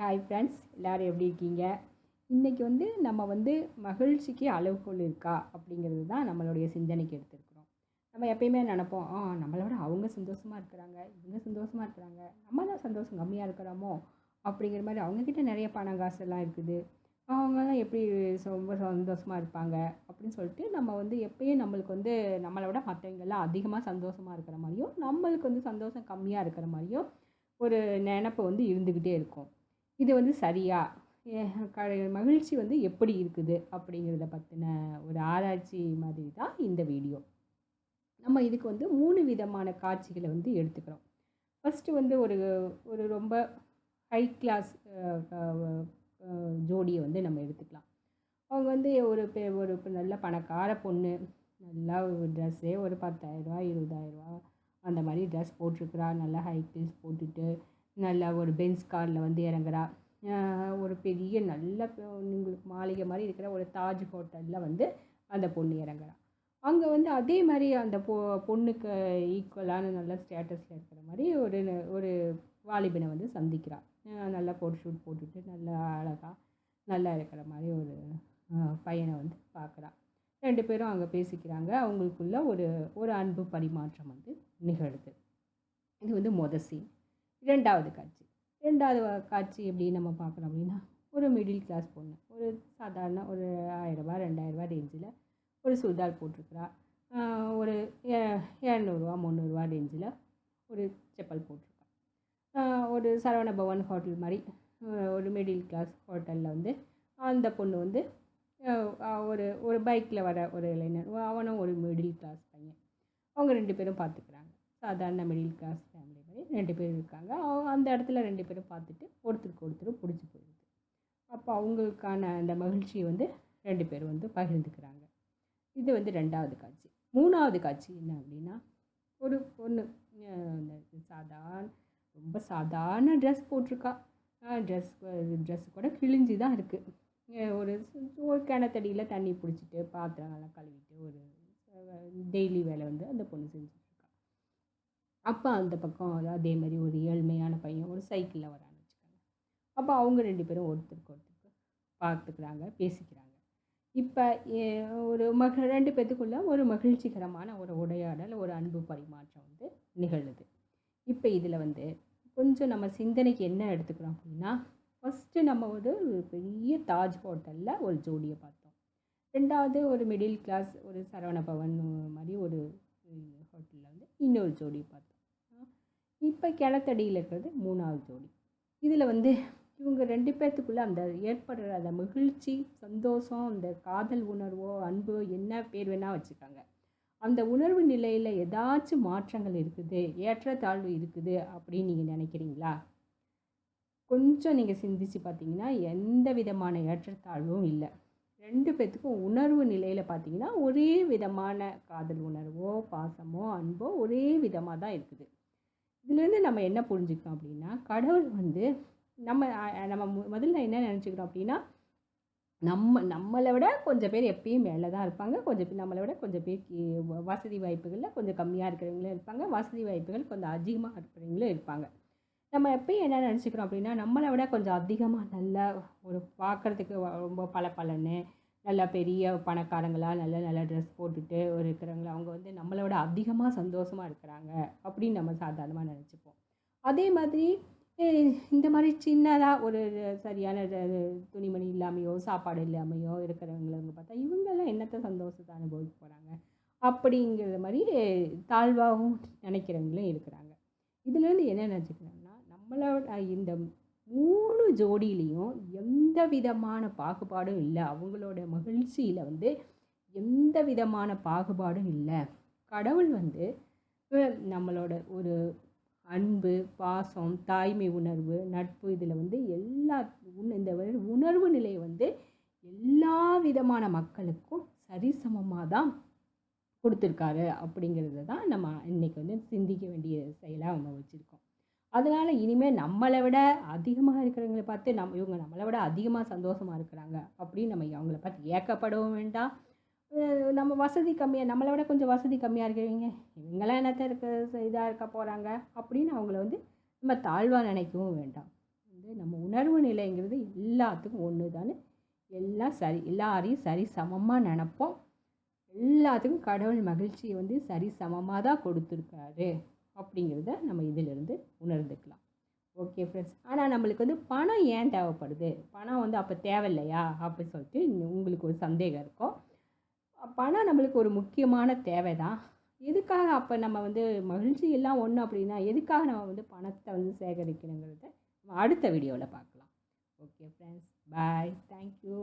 Hi friends எல்லோரும் எப்படி இருக்கீங்க? இன்றைக்கி வந்து நம்ம வந்து மகிழ்ச்சிக்கு அளவுகோல் இருக்கா? அப்படிங்கிறது தான் நம்மளுடைய சிந்தனைக்கு எடுத்துருக்குறோம். நம்ம எப்பயுமே நினப்போம் ஆ நம்மளோட அவங்க சந்தோஷமாக இருக்கிறாங்க இவங்க சந்தோஷமாக இருக்கிறாங்க நம்ம தான் சந்தோஷம் கம்மியாக இருக்கிறோமோ? அப்படிங்கிற மாதிரி அவங்கக்கிட்ட நிறைய பணம் காசெல்லாம் இருக்குது. அவங்கெல்லாம் எப்படி ரொம்ப சந்தோஷமாக இருப்பாங்க? அப்படின்னு சொல்லிட்டு நம்ம வந்து எப்பயும் நம்மளுக்கு வந்து நம்மளை விட மற்றவங்கெல்லாம் அதிகமாக சந்தோஷமாக இருக்கிற மாதிரியும் நம்மளுக்கு வந்து சந்தோஷம் கம்மியாக இருக்கிற மாதிரியும் ஒரு நினப்பு வந்து இருந்துக்கிட்டே இருக்கும். இது வந்து சரியா? க மகிழ்ச்சி வந்து எப்படி இருக்குது அப்படிங்கிறத பற்றின ஒரு ஆராய்ச்சி மாதிரி தான் இந்த வீடியோ. நம்ம இதுக்கு வந்து மூணு விதமான காட்சிகளை வந்து எடுத்துக்கிறோம். ஃபஸ்ட்டு வந்து ஒரு ஒரு ரொம்ப ஹை கிளாஸ் ஜோடியை வந்து நம்ம எடுத்துக்கலாம். அவங்க வந்து ஒரு பெ ஒரு நல்ல பணக்கார பொண்ணு. நல்லா ஒரு ட்ரெஸ்ஸே ஒரு பத்தாயிரரூவா இருபதாயிரரூவா அந்த மாதிரி ட்ரெஸ் போட்டிருக்கிறா. நல்லா ஹை ஹீல்ஸ் போட்டுட்டு நல்லா ஒரு பென்ஸ் காரில் வந்து இறங்குறா. ஒரு பெரிய நல்ல உங்களுக்கு மாளிகை மாதிரி இருக்கிற ஒரு தாஜ் ஹோட்டலில் வந்து அந்த பொண்ணு இறங்குறா. அங்கே வந்து அதே மாதிரி அந்த பொ பொண்ணுக்கு ஈக்குவலான நல்ல ஸ்டேட்டஸில் இருக்கிற மாதிரி ஒரு ந- ஒரு வாலிபனை வந்து சந்திக்கிறாள் நல்லா கோட் ஷூட் போட்டுட்டு நல்லா அழகாக நல்லா இருக்கிற மாதிரி ஒரு பையனை வந்து பார்க்குறா ரெண்டு பேரும் அங்கே பேசிக்கிறாங்க. அவங்களுக்குள்ள ஒரு ஒரு அன்பு பரிமாற்றம் வந்து நிகழுது. இது வந்து மொதல் சீன் ரெண்டாவது காட்சி. ரெண்டாவது காட்சி எப்படி நம்ம பார்க்குறோம் அப்படின்னா ஒரு மிடில் கிளாஸ் பொண்ணு. ஒரு சாதாரண ஒரு ஆயிரரூபா ரெண்டாயிரரூபா ரேஞ்சில் ஒரு சுடிதார் போட்டிருக்கிறா. ஒரு இரநூறுவா முந்நூறுரூவா ரேஞ்சில் ஒரு செப்பல் போட்டிருக்கா. ஒரு சரவண பவன் ஹோட்டல் மாதிரி ஒரு மிடில் கிளாஸ் ஹோட்டலில் வந்து அந்த பொண்ணு வந்து ஒரு ஒரு பைக்கில் வர ஒரு இளைஞர். அவனும் ஒரு மிடில் கிளாஸ் பையன். அவங்க ரெண்டு பேரும் பார்த்துக்கிறாங்க சாதாரண மிடில் கிளாஸ் ஃபேமிலி ரெண்டு பேர் இருக்காங்க. அவங்க அந்த இடத்துல ரெண்டு பேரும் பார்த்துட்டு ஒருத்தருக்கு ஒருத்தர் பிடிச்சி போயிடுது. அப்போ அவங்களுக்கான அந்த மகிழ்ச்சியை வந்து ரெண்டு பேரும் வந்து பகிர்ந்துக்கிறாங்க. இது வந்து ரெண்டாவது காட்சி. மூணாவது காட்சி என்ன அப்படின்னா ஒரு பொண்ணு சாதாரண ரொம்ப சாதாரண ட்ரெஸ் போட்டிருக்கா. ட்ரெஸ் ட்ரெஸ் கூட கிழிஞ்சி தான் இருக்குது ஒரு ஒரு கிணத்தடியில் தண்ணி பிடிச்சிட்டு பாத்திரங்கள்லாம் கழுவிட்டு ஒரு டெய்லி வேலை வந்து அந்த பொண்ணு செஞ்சு அப்போ அந்த பக்கம் அதே மாதிரி ஒரு ஏழ்மையான பையன் ஒரு சைக்கிளில் வரான்னு வச்சுக்கோங்க. அப்போ அவங்க ரெண்டு பேரும் ஒருத்தருக்கு ஒருத்தருக்கு பார்த்துக்கிறாங்க பேசிக்கிறாங்க. இப்போ ஒரு மக ரெண்டு பேத்துக்குள்ள ஒரு மகிழ்ச்சிகரமான ஒரு உரையாடல் ஒரு அன்பு பரிமாற்றம் வந்து நிகழுது. இப்போ இதில் வந்து கொஞ்சம் நம்ம சிந்தனைக்கு என்ன எடுத்துக்கிறோம் அப்படின்னா ஃபஸ்ட்டு நம்ம வந்து ஒரு பெரிய தாஜ் ஹோட்டலில் ஒரு ஜோடியை பார்த்தோம். ரெண்டாவது ஒரு மிடில் கிளாஸ் ஒரு சரவண பவன் மாதிரி ஒரு ஹோட்டலில் வந்து இன்னொரு ஜோடியை பார்த்தோம். இப்போ கிளத்தடியில் இருக்கிறது மூணாவது ஜோடி. இதில் வந்து இவங்க ரெண்டு பேர்த்துக்குள்ளே அந்த ஏற்படுற அந்த மகிழ்ச்சி சந்தோஷம் அந்த காதல் உணர்வோ அன்போ என்ன பேர் வேணால் வச்சுக்காங்க. அந்த உணர்வு நிலையில் ஏதாச்சும் மாற்றங்கள் இருக்குது ஏற்றத்தாழ்வு இருக்குது அப்படின்னு நீங்கள் நினைக்கிறீங்களா? கொஞ்சம் நீங்கள் சிந்திச்சு பார்த்தீங்கன்னா எந்த விதமான ஏற்றத்தாழ்வும் இல்லை. ரெண்டு பேர்த்துக்கும் உணர்வு நிலையில் பார்த்தீங்கன்னா ஒரே விதமான காதல் உணர்வோ பாசமோ அன்போ ஒரே விதமாக தான் இருக்குது. இதுலேருந்து நம்ம என்ன புரிஞ்சுக்கிறோம் அப்படின்னா கடவுள் வந்து நம்ம நம்ம மு- முதல்ல என்ன நினச்சிக்கிறோம் அப்படின்னா நம்ம நம்மளை விட கொஞ்சம் பேர் எப்பயும் மேலே தான் இருப்பாங்க. கொஞ்சம் பேர் நம்மளை விட கொஞ்சம் பேர் வ- வசதி வாய்ப்புகளில் கொஞ்சம் கம்மியாக இருக்கிறவங்களும் இருப்பாங்க. வசதி வாய்ப்புகள் கொஞ்சம் அதிகமாக இருக்கிறவங்களும் இருப்பாங்க. நம்ம எப்பயும் என்ன நினச்சிக்கிறோம் அப்படின்னா நம்மளை விட கொஞ்சம் அதிகமாக நல்லா ஒரு பார்க்குறதுக்கு ரொம்ப பல பலன்னு நல்லா பெரிய பணக்காரங்களாக நல்ல நல்ல ட்ரெஸ் போட்டுட்டு ஒரு இருக்கிறவங்கள அவங்க வந்து நம்மளை விட அதிகமாக சந்தோஷமாக இருக்கிறாங்க அப்படின்னு நம்ம சாதாரணமாக நினச்சிப்போம். அதே மாதிரி இந்த மாதிரி சின்னதாக ஒரு சரியான துணிமணி இல்லாமையோ சாப்பாடு இல்லாமையோ இருக்கிறவங்களவங்க பார்த்தா இவங்கெல்லாம் என்னத்த சந்தோஷத்தை அனுபவிக்க போகிறாங்க அப்படிங்கிற மாதிரி தாழ்வாகவும் நினைக்கிறவங்களும் இருக்கிறாங்க. இதுலேருந்து என்ன நினச்சிக்கிறோம்னா நம்மளோட இந்த மூணு ஜோடியிலையும் எந்த விதமான பாகுபாடும் இல்லை. அவங்களோட மகிழ்ச்சியில் வந்து எந்த விதமான பாகுபாடும் இல்லை. கடவுள் வந்து நம்மளோட ஒரு அன்பு பாசம் தாய்மை உணர்வு நட்பு இதில் வந்து எல்லா இந்த உணர்வு நிலையை வந்து எல்லா விதமான மக்களுக்கும் சரிசமமாக தான் கொடுத்துருக்காரு. அப்படிங்கிறத தான் நம்ம இன்றைக்கி வந்து சிந்திக்க வேண்டிய செயலாக நம்ம வச்சுருக்கோம். அதனால் இனிமேல் நம்மளை விட அதிகமாக இருக்கிறவங்கள பார்த்து நம் இவங்க நம்மளை விட அதிகமாக சந்தோஷமாக இருக்கிறாங்க அப்படின்னு நம்ம அவங்கள பார்த்து ஏக்கப்படவும் வேண்டாம். நம்ம வசதி கம்மியாக நம்மளை விட கொஞ்சம் வசதி கம்மியாக இருக்கிறவங்க இவங்களாம் என்னத்த இருக்க இதாக இருக்க போகிறாங்க அப்படின்னு அவங்கள வந்து நம்ம தாழ்வாக நினைக்கவும் வேண்டாம். வந்து நம்ம உணர்வு நிலைங்கிறது எல்லாத்துக்கும் ஒன்று தானே எல்லாம் சரி எல்லாரையும் சரி சமமாக நினப்போம். எல்லாத்துக்கும் கடவுள் மகிழ்ச்சியை வந்து சரி சமமாக தான் கொடுத்துருக்காரு. அப்படிங்கிறத நம்ம இதிலிருந்து உணர்ந்துக்கலாம். ஓகே ஃப்ரெண்ட்ஸ் ஆனால் நம்மளுக்கு வந்து பணம் ஏன் தேவைப்படுது? பணம் வந்து அப்போ தேவையில்லையா? அப்படின்னு சொல்லிட்டு உங்களுக்கு ஒரு சந்தேகம் இருக்கும். பணம் நம்மளுக்கு ஒரு முக்கியமான தேவை தான் எதுக்காக அப்போ நம்ம வந்து மகிழ்ச்சி எல்லாம் ஒன்று அப்படின்னா எதுக்காக நம்ம வந்து பணத்தை வந்து சேகரிக்கணுங்கிறத நம்ம அடுத்த வீடியோவில் பார்க்கலாம். Okay friends bye thank you